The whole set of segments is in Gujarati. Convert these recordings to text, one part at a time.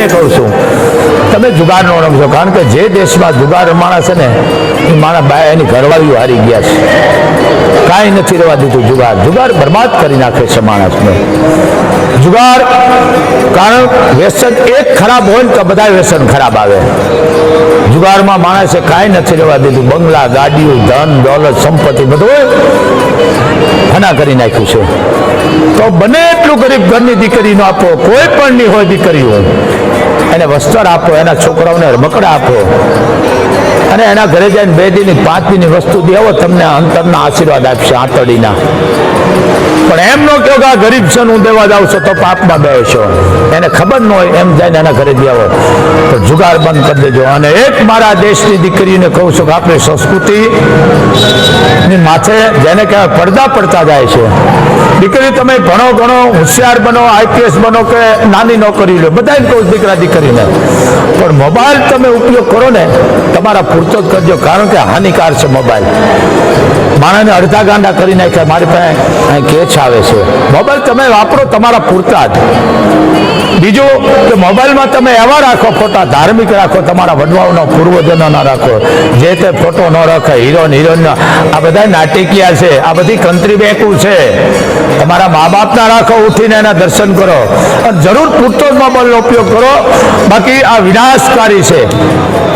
બધાને કહું છું. તમે જુગાર નો રમશો કારણ કે જે દેશમાં જુગાર રમાણા છે ને, એ મારા બાય એની ઘરવાળીઓ હારી ગયા છે. કાંઈ નથી રહેવા દીધું જુગાર. જુગાર બરબાદ કરી નાખે છે માણસને. જુગાર, કારણ વ્યસન એક ખરાબ હોય ને તો બધા વ્યસન ખરાબ આવે. જુગારમાં માણસે કાંઈ નથી રહેવા દીધું. બંગલા, ગાડીઓ, ધન, દોલત, સંપત્તિ બધું ફના કરી નાખ્યું છે. તો બને એટલું ગરીબ ઘરની દીકરીનો આપો. કોઈ પણ ની હોય દીકરીઓ. એને વસ્ત્ર આપો, એના છોકરાઓને રમકડા આપો. અને એના ઘરે જઈને બે દીની પાંચ દીની વસ્તુ દેવો તમને અંતરના આશીર્વાદ આપશે આંતડીના પણ એમ ન કહો કે આ ગરીબ છે હું દેવા જાઉં છું તો પાપમાં બે છો. એને ખબર ન હોય, એમ જઈને એના ઘરે આવો તો જુગાર બંધ કરી દેજો. અને એક મારા દેશની દીકરીને કહું છું કે આપણી સંસ્કૃતિ ની માથે જેને કહેવાય પડદા પડતા જાય છે. દીકરી, તમે ભણો, ગણો, હોશિયાર બનો, આઈપીએસ બનો કે નાની નોકરી લો. બધા કહું દીકરા, દીકરીને. પણ મોબાઈલ તમે ઉપયોગ કરો ને તમારા પૂરતો જ કરજો, કારણ કે હાનિકાર છે મોબાઈલ માણસને અડધા ગાંડા કરી નાખ્યા, મારી પાસે અહીં કેચ આવે છે. મોબાઈલ તમે વાપરો, તમારા પૂરતા જ. બીજું કે મોબાઈલમાં તમે એવા રાખો ફોટા ધાર્મિક રાખો, તમારા વડવાઓનો પૂર્વજનોના રાખો. જે તે ફોટો ન રાખે હિરોન હિરોઈન આ બધા નાટકીયા છે, આ બધી કંત્રી બેકું છે. તમારા મા બાપના રાખો, ઉઠીને એના દર્શન કરો. અને જરૂર પૂરતો જ મોબાઈલનો ઉપયોગ કરો. બાકી આ વિનાશકારી છે.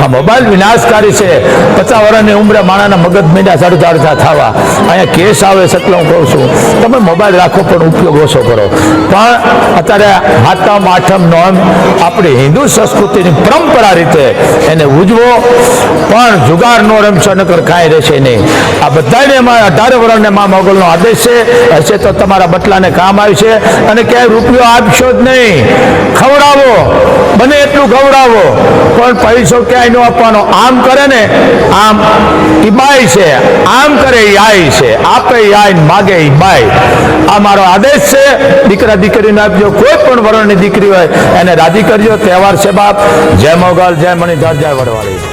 આ મોબાઈલ વિનાશકારી છે. પચાસ વર્ષની ઉંમરે માણાના મગજ મીંડા અડધા અડધા થવા. અહીંયા કેસ આવે એટલે હું કહું છું, તમે મોબાઈલ રાખો પણ ઉપયોગ ઓછો કરો. પણ અત્યારે હાથમ, આઠમ, નોમ, આપણી હિન્દુ સંસ્કૃતિની પરંપરા રીતે એને ઉજવો. પણ જુગાર નો રમશો નકર કાંઈ રહેશે નહીં. આ બધાને એમાં અઢાર વર્ષને મા મોગલનો આદેશ છે. હશે તો તમારા બટલાને કામ આવશે અને ક્યાંય રૂપિયો આપશો જ નહીં. ખવડાવો, બને એટલું ખવડાવો. પણ પૈસો ક્યાંય ન આપવાનો. આમ કરે ને, આમ એ બાય છે. આમ કરે એ આઈ છે. આપે એ આઈ માગે એ બાય. આ મારો આદેશ છે. દીકરા દીકરીને આપજો. કોઈ પણ વર્ણની દીકરી હોય, એને રાજી કરજો. તહેવાર છે બાપ. જય મોગલ, જય મણિધર, જય વડવાળી.